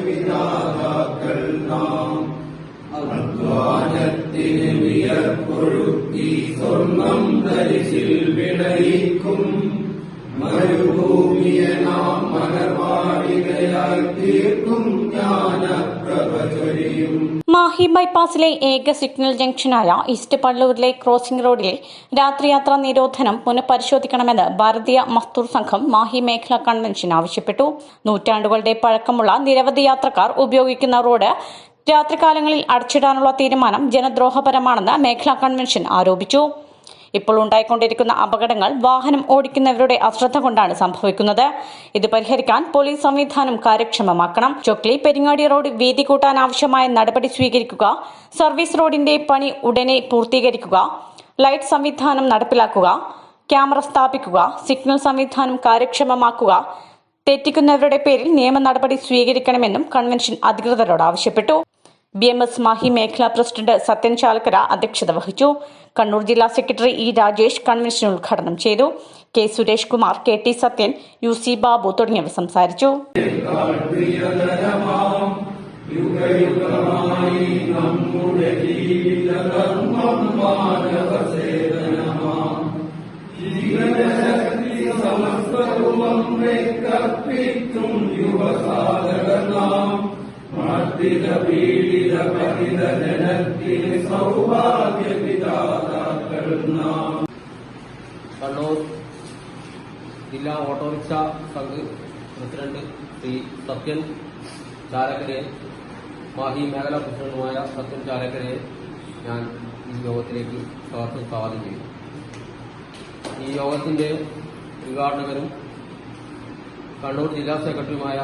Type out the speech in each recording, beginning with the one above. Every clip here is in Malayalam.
വിധാതാക്കൾ നാം അധ്വാനത്തിന് വിയർപ്പൊഴുക്കി സ്വർണം ധരിച്ചിൽ വിളയിക്കും മരുഭൂമിയെ നാം മലർവാടികയായി തീർക്കും ജ്ഞാനപ്രഭ മാഹി ബൈപ്പാസിലെ ഏക സിഗ്നൽ ജംഗ്ഷനായ ഈസ്റ്റ് പള്ളൂരിലെ ക്രോസിംഗ് റോഡിലെ രാത്രിയാത്രാ നിരോധനം പുനഃപരിശോധിക്കണമെന്ന് ഭാരതീയ മസ്തൂർ സംഘം മാഹി മേഖലാ കൺവെൻഷൻ ആവശ്യപ്പെട്ടു. നൂറ്റാണ്ടുകളുടെ പഴക്കമുള്ള നിരവധി യാത്രക്കാർ ഉപയോഗിക്കുന്ന റോഡ് രാത്രികാലങ്ങളിൽ അടച്ചിടാനുള്ള തീരുമാനം ജനദ്രോഹപരമാണെന്ന് മേഖലാ കൺവെൻഷൻ ആരോപിച്ചു. ഇപ്പോൾ ഉണ്ടായിക്കൊണ്ടിരിക്കുന്ന അപകടങ്ങൾ വാഹനം ഓടിക്കുന്നവരുടെ അശ്രദ്ധ കൊണ്ടാണ് സംഭവിക്കുന്നത്. ഇത് പരിഹരിക്കാൻ പോലീസ് സംവിധാനം കാര്യക്ഷമമാക്കണം. ചൊക്ലി പെരിങ്ങാടി റോഡ് വീതി കൂട്ടാൻ ആവശ്യമായ നടപടി സ്വീകരിക്കുക. സർവീസ് റോഡിന്റെ പണി ഉടനെ പൂർത്തീകരിക്കുക. ലൈറ്റ് സംവിധാനം നടപ്പിലാക്കുക. ക്യാമറ സ്ഥാപിക്കുക. സിഗ്നൽ സംവിധാനം കാര്യക്ഷമമാക്കുക. തെറ്റിക്കുന്നവരുടെ പേരിൽ നിയമ നടപടി സ്വീകരിക്കണമെന്നും കൺവെൻഷൻ അധികൃതരോട് ആവശ്യപ്പെട്ടു. ബി എം എസ് മാഹി മേഖലാ പ്രസിഡന്റ് സത്യൻ ചാലക്കര അധ്യക്ഷത വഹിച്ചു. കണ്ണൂർ ജില്ലാ സെക്രട്ടറി ഇ രാജേഷ് കൺവെൻഷൻ ഉദ്ഘാടനം ചെയ്തു. K Suresh Kumar K T Sathyan U C Babu തുടങ്ങിയവർ സംസാരിച്ചു. സമസ്തവും യുവസാധകനാം മർദ്ദിത പീഡിത പതിത ജനത്തിന് സൗഭാഗ്യ വിധാതാക്കൾ നാം കണ്ണൂർ ജില്ലാ auto rickshaw Sangh president Shri Sathyan ചാലക്കരയെ Mahe മേഖലാ പ്രസിഡന്റുമായ സത്യൻ ചാലക്കരയെ ഞാൻ ഈ യോഗത്തിലേക്ക് സ്വാഗതം സ്വാഗതം ചെയ്യുന്നു. ഈ യോഗത്തിന്റെ ഉദ്ഘാടകരും കണ്ണൂർ ജില്ലാ സെക്രട്ടറിയുമായ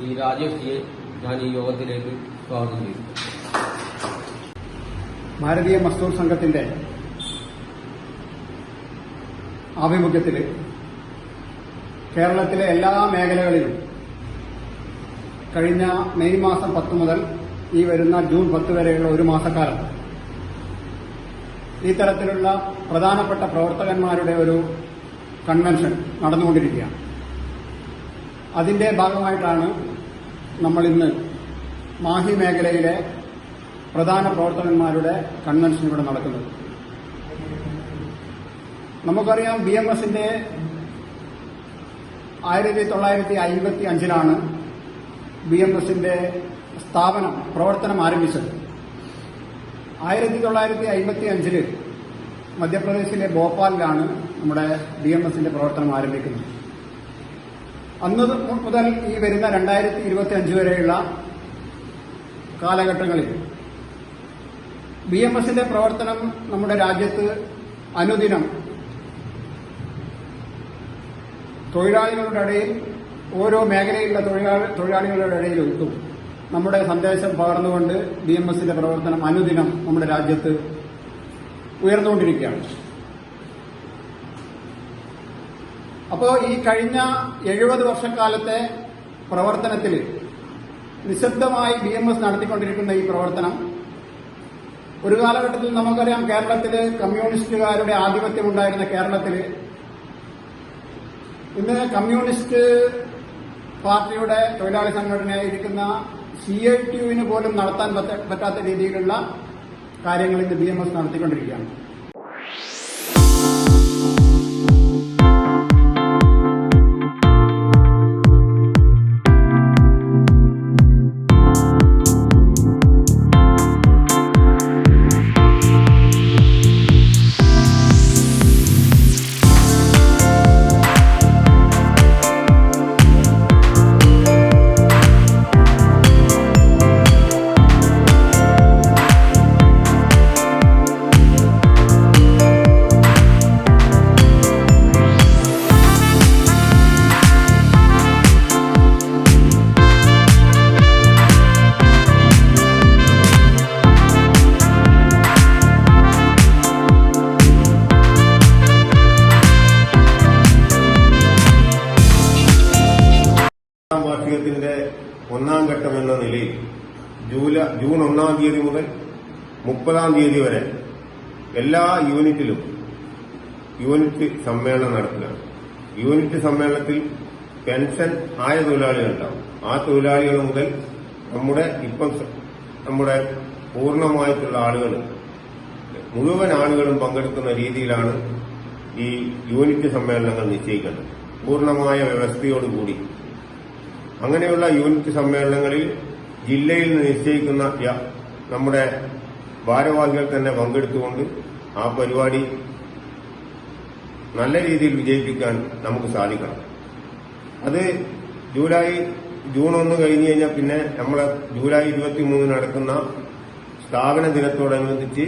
ഈ രാജേഷ് ജിയെ ഞാൻ ഈ യോഗത്തിലേക്ക് സ്വാഗതം ചെയ്യുന്നു. ഭാരതീയ മസ്തൂർ സംഘത്തിന്റെ ആഭിമുഖ്യത്തിൽ കേരളത്തിലെ എല്ലാ മേഖലകളിലും കഴിഞ്ഞ മെയ് മാസം പത്ത് മുതൽ ഈ വരുന്ന ജൂൺ പത്ത് വരെയുള്ള ഒരു മാസക്കാലം ഈ തരത്തിലുള്ള പ്രധാനപ്പെട്ട പ്രവർത്തകന്മാരുടെ ഒരു കൺവെൻഷൻ നടന്നുകൊണ്ടിരിക്കുകയാണ്. അതിന്റെ ഭാഗമായിട്ടാണ് നമ്മൾ ഇന്ന് മാഹി മേഖലയിലെ പ്രധാന പ്രവർത്തകന്മാരുടെ കൺവെൻഷൻ ഇവിടെ നടക്കുന്നത്. നമുക്കറിയാം ബി എം എസിന്റെ ആയിരത്തി തൊള്ളായിരത്തി അയ്പത്തി അഞ്ചിലാണ് ബി എം എസിന്റെ സ്ഥാപനം പ്രവർത്തനം ആരംഭിച്ചത്. ആയിരത്തി തൊള്ളായിരത്തി അയ്പത്തി അഞ്ചിൽ മധ്യപ്രദേശിലെ ഭോപ്പാലിലാണ് നമ്മുടെ ബി എം എസിന്റെ പ്രവർത്തനം ആരംഭിക്കുന്നത്. അന്ന് മുതൽ ഈ വരുന്ന രണ്ടായിരത്തി ഇരുപത്തി അഞ്ച് വരെയുള്ള കാലഘട്ടങ്ങളിൽ ബി എം എസിന്റെ പ്രവർത്തനം നമ്മുടെ രാജ്യത്ത് അനുദിനം തൊഴിലാളികളുടെ ഇടയിൽ ഓരോ മേഖലയിലുള്ള തൊഴിലാളി ഇടയിൽ എത്തും നമ്മുടെ സന്ദേശം പകർന്നുകൊണ്ട് ബി എം എസിന്റെ പ്രവർത്തനം അനുദിനം നമ്മുടെ രാജ്യത്ത് ഉയർന്നുകൊണ്ടിരിക്കുകയാണ്. അപ്പോൾ ഈ കഴിഞ്ഞ എഴുപത് വർഷക്കാലത്തെ പ്രവർത്തനത്തിൽ നിശബ്ദമായി ബി എം എസ് നടത്തിക്കൊണ്ടിരിക്കുന്ന ഈ പ്രവർത്തനം ഒരു കാലഘട്ടത്തിൽ നമുക്കറിയാം കേരളത്തിൽ കമ്മ്യൂണിസ്റ്റുകാരുടെ ആധിപത്യം ഉണ്ടായിരുന്ന കേരളത്തിൽ ഇന്ന് കമ്മ്യൂണിസ്റ്റ് പാർട്ടിയുടെ തൊഴിലാളി സംഘടനയായിരിക്കുന്ന സി ഐ ടി യുവിന് പോലും നടത്താൻ പറ്റാത്ത രീതിയിലുള്ള കാര്യങ്ങൾ ഇന്ന് ബി എം എസ് നടത്തിക്കൊണ്ടിരിക്കുകയാണ്. വാർഷികത്തിന്റെ ഒന്നാം ഘട്ടം എന്ന നിലയിൽ ജൂല ജൂൺ ഒന്നാം തീയതി മുതൽ മുപ്പതാം തീയതി വരെ എല്ലാ യൂണിറ്റിലും യൂണിറ്റ് സമ്മേളനം നടത്തുക യൂണിറ്റ് സമ്മേളനത്തിൽ പെൻഷൻ ആയ തൊഴിലാളികളുണ്ടാവും. ആ തൊഴിലാളികൾ മുതൽ നമ്മുടെ ഇപ്പം നമ്മുടെ പൂർണമായിട്ടുള്ള ആളുകൾ മുഴുവൻ ആളുകളും പങ്കെടുക്കുന്ന രീതിയിലാണ് ഈ യൂണിറ്റ് സമ്മേളനങ്ങൾ നിശ്ചയിക്കേണ്ടത്. പൂർണമായ വ്യവസ്ഥയോടുകൂടി അങ്ങനെയുള്ള യൂണിറ്റ് സമ്മേളനങ്ങളിൽ ജില്ലയിൽ നിന്ന് നിശ്ചയിക്കുന്ന നമ്മുടെ ഭാരവാഹികൾ തന്നെ പങ്കെടുത്തുകൊണ്ട് ആ പരിപാടി നല്ല രീതിയിൽ വിജയിപ്പിക്കാൻ നമുക്ക് സാധിക്കണം. അത് ജൂലൈ ജൂൺ ഒന്ന് കഴിഞ്ഞു കഴിഞ്ഞാൽ പിന്നെ നമ്മളെ ജൂലൈ ഇരുപത്തി മൂന്ന് നടക്കുന്ന സ്ഥാപന ദിനത്തോടനുബന്ധിച്ച്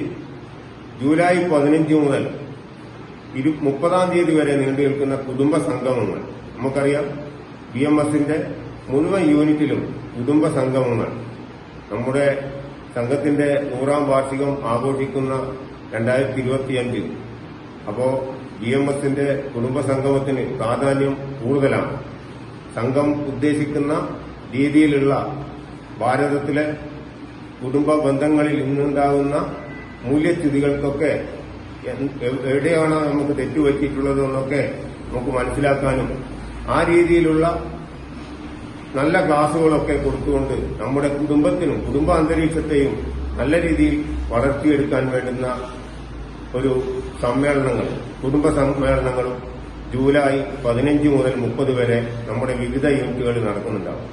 ജൂലൈ പതിനഞ്ച് മുതൽ മുപ്പതാം തീയതി വരെ നീണ്ടു നിൽക്കുന്ന കുടുംബ സംഗമങ്ങൾ നമുക്കറിയാം. ബി എം എസിന്റെ മുഴുവൻ യൂണിറ്റിലും കുടുംബ സംഗമങ്ങൾ. നമ്മുടെ സംഘത്തിന്റെ നൂറാം വാർഷികം ആഘോഷിക്കുന്ന രണ്ടായിരത്തി ഇരുപത്തിയഞ്ചിൽ അപ്പോ ബി എം എസിന്റെ കുടുംബ സംഗമത്തിന് പ്രാധാന്യം കൂടുതലാണ്. സംഘം ഉദ്ദേശിക്കുന്ന രീതിയിലുള്ള ഭാരതത്തിലെ കുടുംബ ബന്ധങ്ങളിൽ ഇന്നുണ്ടാകുന്ന എവ്- എവിടെയാണ് നമുക്ക് തെറ്റുപറ്റിയിട്ടുള്ളതെന്നൊക്കെ നമുക്ക് മനസ്സിലാക്കാനും ആ രീതിയിലുള്ള നല്ല ക്ലാസുകളൊക്കെ കൊടുത്തുകൊണ്ട് നമ്മുടെ കുടുംബത്തിനും കുടുംബ അന്തരീക്ഷത്തെയും നല്ല രീതിയിൽ വളർത്തിയെടുക്കാൻ വേണ്ടുന്ന ഒരു സമ്മേളനങ്ങൾ കുടുംബ സമ്മേളനങ്ങളും ജൂലൈ പതിനഞ്ച് മുതൽ മുപ്പത് വരെ നമ്മുടെ വിവിധ യൂണിറ്റുകളിൽ നടക്കുന്നുണ്ടാവും.